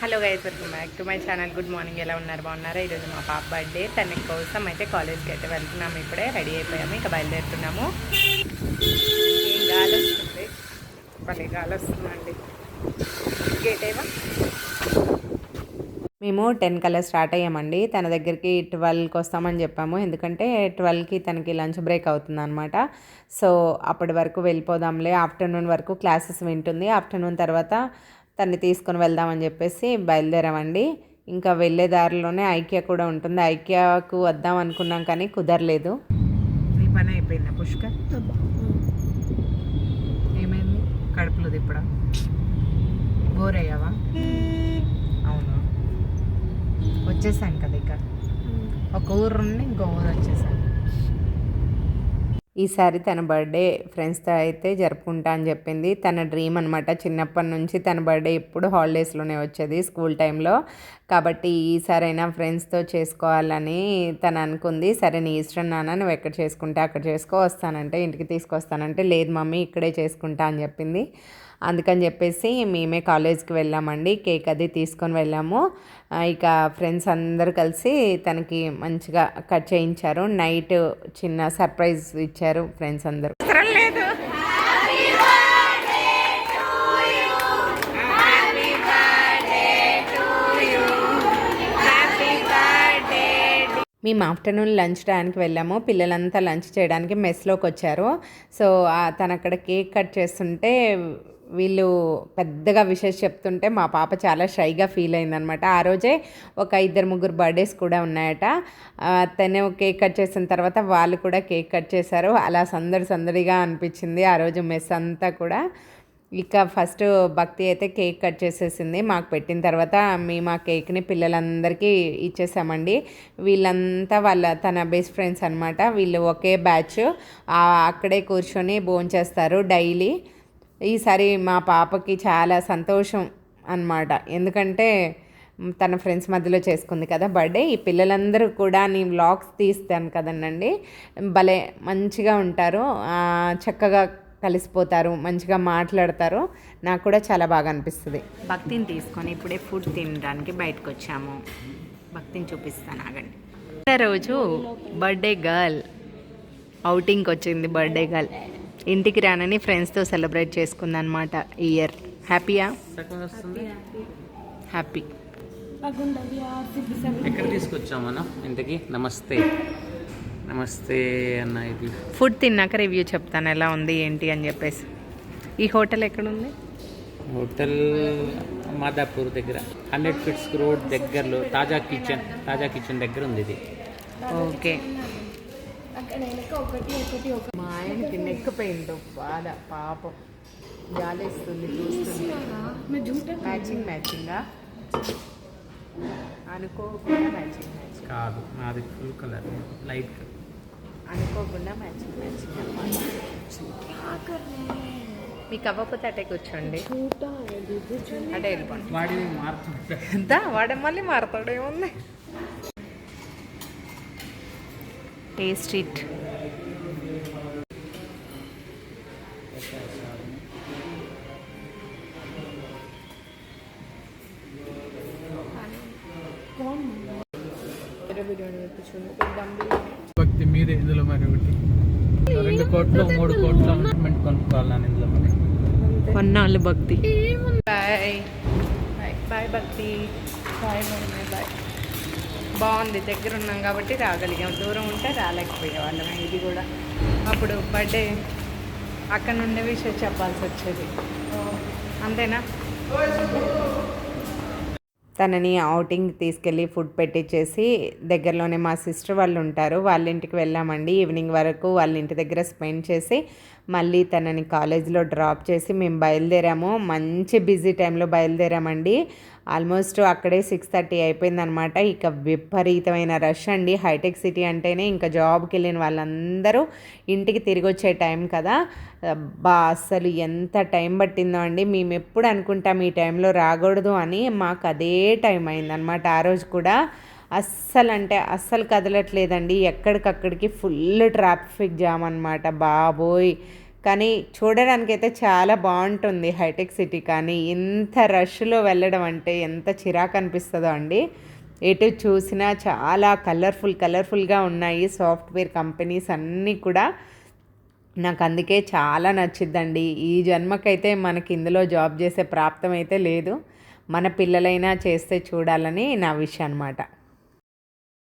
Hello guys welcome back to my channel good morning ఎలా ఉన్నారు? బాగున్నారా? ఈరోజు మా పాప బర్త్డే తన కోసం అయితే కాలేజ్కి అయితే వెళ్తున్నాము. ఇప్పుడే రెడీ అయిపోయాము. ఇంకా బయలుదేరుతున్నాము. ఏం గాలి వస్తుంది? భలే గాలి వస్తుందండి. గేట్ ఏమో. మేము టెన్ కల్లా స్టార్ట్ అయ్యామండి. తన దగ్గరికి ట్వెల్వ్కి వస్తామని చెప్పాము. ఎందుకంటే ట్వెల్వ్కి తనకి లంచ్ బ్రేక్ అవుతుంది అనమాట సో అప్పటి వరకు వెళ్ళిపోదాంలే. ఆఫ్టర్నూన్ వరకు క్లాసెస్ వింటుంది. ఆఫ్టర్నూన్ తర్వాత తన్ని తీసుకొని వెళ్దామని చెప్పేసి బయలుదేరామండి. ఇంకా వెళ్ళే దారిలోనే ఐక్య కూడా ఉంటుంది. ఐక్యకు వద్దాం అనుకున్నాం కానీ కుదరలేదు. నీ పని అయిపోయిందా పుష్కర్ ఏమైంది? కడుపులో తిప్పడం? బోర్ అయ్యావా? అవును? వచ్చేసాం కదా ఇక. ఒక ఊరు నుండి ఇంకో ఊరు వచ్చేసాను ఈసారి తన బర్త్డే ఫ్రెండ్స్తో అయితే జరుపుకుంటా అని చెప్పింది. తన డ్రీమ్ అనమాట చిన్నప్పటి నుంచి తన బర్త్డే ఎప్పుడు హాలిడేస్లోనే వచ్చేది స్కూల్ టైంలో. కాబట్టి ఈసారైనా ఫ్రెండ్స్తో చేసుకోవాలని తను అనుకుంది. సరే నీ ఇష్టం నాన్న నువ్వు ఎక్కడ చేసుకుంటే అక్కడ చేసుకో వస్తానంటే ఇంటికి తీసుకొస్తానంటే లేదు మమ్మీ ఇక్కడే చేసుకుంటా అని చెప్పింది. అందుకని చెప్పేసి మేమే కాలేజ్కి వెళ్ళామండి. కేక్ అది తీసుకొని వెళ్ళాము. ఇక ఫ్రెండ్స్ అందరూ కలిసి తనకి మంచిగా కట్ చేయించారు. నైట్ చిన్న సర్ప్రైజ్ ఇచ్చారు. వచ్చారు ఫ్రెండ్స్ అందరూ. లేదు. మేము ఆఫ్టర్నూన్ లంచ్ టైంకి వెళ్ళాము. పిల్లలంతా లంచ్ చేయడానికి మెస్లోకి వచ్చారు. సో తను అక్కడ కేక్ కట్ చేస్తుంటే వీళ్ళు పెద్దగా విషెస్ చెప్తుంటే మా పాప చాలా షైగా ఫీల్ అయిందనమాట. ఆ రోజే ఒక ఇద్దరు ముగ్గురు బర్త్డేస్ కూడా ఉన్నాయట. తనే తను కేక్ కట్ చేసిన తర్వాత వాళ్ళు కూడా కేక్ కట్ చేశారు. అలా సందడి సందడిగా అనిపించింది ఆ రోజు మెస్ అంతా కూడా. ఇక ఫస్ట్ భక్తి అయితే కేక్ కట్ చేసేసింది. మాకు పెట్టిన తర్వాత మేము ఆ కేక్ని పిల్లలందరికీ ఇచ్చేసామండి. వీళ్ళంతా వాళ్ళ తన బెస్ట్ ఫ్రెండ్స్ అనమాట వీళ్ళు ఒకే బ్యాచ్. అక్కడే కూర్చొని భోంచేస్తారు డైలీ. ఈసారి మా పాపకి చాలా సంతోషం అన్నమాట. ఎందుకంటే తన ఫ్రెండ్స్ మధ్యలో చేసుకుంది కదా బర్త్డే. ఈ పిల్లలందరూ కూడా నీ వ్లాగ్స్ తీస్తాను కదనండి. భలే మంచిగా ఉంటారు. చక్కగా కలిసిపోతారు మంచిగా మాట్లాడతారు. నాకు కూడా చాలా బాగా అనిపిస్తుంది. భక్తిని తీసుకొని ఇప్పుడే ఫుడ్ తినడానికి బయటకు వచ్చాము భక్తిని చూపిస్తాను ఆగండి. రోజు బర్త్డే గర్ల్ అవుటింగ్కి వచ్చింది బర్త్డే గర్ల్ ఇంటికి రానని ఫ్రెండ్స్తో సెలబ్రేట్ చేసుకుందనమాట ఈ ఇయర్ హ్యాపీయా హ్యాపీ ఎక్కడ తీసుకొచ్చామన్నా? ఇంతకి? నమస్తే. నమస్తే అన్న ఇది. ఫుడ్ తిన్నాక రివ్యూ చెప్తాను ఎలా ఉంది ఏంటి అని చెప్పేసి. ఈ హోటల్ ఎక్కడుంది? హోటల్ మాదాపూర్ దగ్గర హండ్రెడ్ ఫీట్స్ రోడ్ దగ్గరలో తాజా కిచెన్ తాజా కిచెన్ దగ్గర ఉంది ఇది. ఓకే. మా ఆయనకి నెక్ బాధ పాపం. జాలేస్తుంది చూస్తుంది. మ్యాచింగ్ మ్యాచింగా అనుకోకుండా మ్యాచింగ్ మ్యాచింగ్. కాదు నాది ఫుల్ కలర్ లైట్ అనుకోకుండా మ్యాచింగ్ మ్యాచింగ్ అనమాట మీకు అవ్వకపోతే అటే కూర్చోండి. అటే వెళ్ళిపోండి. వాడి మారుతుంటా ఎంత వాడే మళ్ళీ మారుతాడు ఏముంది? టేస్ట్ ఇట్ భక్తి మీరే ఇందులో మరి ఒకటి. రెండు కోట్లు మూడు కోట్ల ఇన్వెస్ట్మెంట్ కొనుక్కోవాలి నేను ఇందులో మరి. కొన్నాళ్ళు Bhakti. Bye. Bye. Bhakti. Bye bye bye. బాగుంది. దగ్గర ఉన్నాం కాబట్టి రాగలిగాం. దూరం ఉంటే రాలేకపోయే వాళ్ళం ఇది కూడా అప్పుడు బర్త్డే. అక్కడ నుండే విషయం చెప్పాల్సి వచ్చేది. అంతేనా? తనని అవుటింగ్ తీసుకెళ్ళి ఫుడ్ పెట్టించేసి దగ్గరలోనే మా సిస్టర్ వాళ్ళు ఉంటారు వాళ్ళ ఇంటికి వెళ్ళామండి. ఈవినింగ్ వరకు వాళ్ళ ఇంటి దగ్గర స్పెండ్ చేసి మళ్ళీ తనని కాలేజీలో డ్రాప్ చేసి మేము బయలుదేరాము. మంచి బిజీ టైంలో బయలుదేరామండి. ఆల్మోస్ట్ అక్కడే సిక్స్ థర్టీ అయిపోయిందనమాట. ఇక విపరీతమైన రష్ అండి. హైటెక్ సిటీ అంటేనే ఇంకా జాబ్కి వెళ్ళిన వాళ్ళందరూ ఇంటికి తిరిగి వచ్చే టైం కదా. బా అస్సలు ఎంత టైం పట్టిందో అండి. మేము ఎప్పుడు అనుకుంటాం ఈ టైంలో రాకూడదు అని. మాకు అదే టైం అయిందనమాట ఆ రోజు కూడా. అస్సలు అంటే అస్సలు కదలట్లేదండి. ఎక్కడికక్కడికి ఫుల్ ట్రాఫిక్ జామ్ అనమాట బాబోయ్! కానీ చూడడానికైతే చాలా బాగుంటుంది హైటెక్ సిటీ కానీ ఇంత రష్లో వెళ్ళడం అంటే ఎంత చిరాకు అనిపిస్తుందో అండి. ఎటు చూసినా చాలా కలర్ఫుల్ కలర్ఫుల్గా ఉన్నాయి సాఫ్ట్వేర్ కంపెనీస్ అన్నీ కూడా. నాకు అందుకే చాలా నచ్చిద్దండి. ఈ జన్మకైతే మనకి ఇందులో జాబ్ చేసే ప్రాప్తం అయితే లేదు. మన పిల్లలైనా చేస్తే చూడాలని నా విషయం అనమాట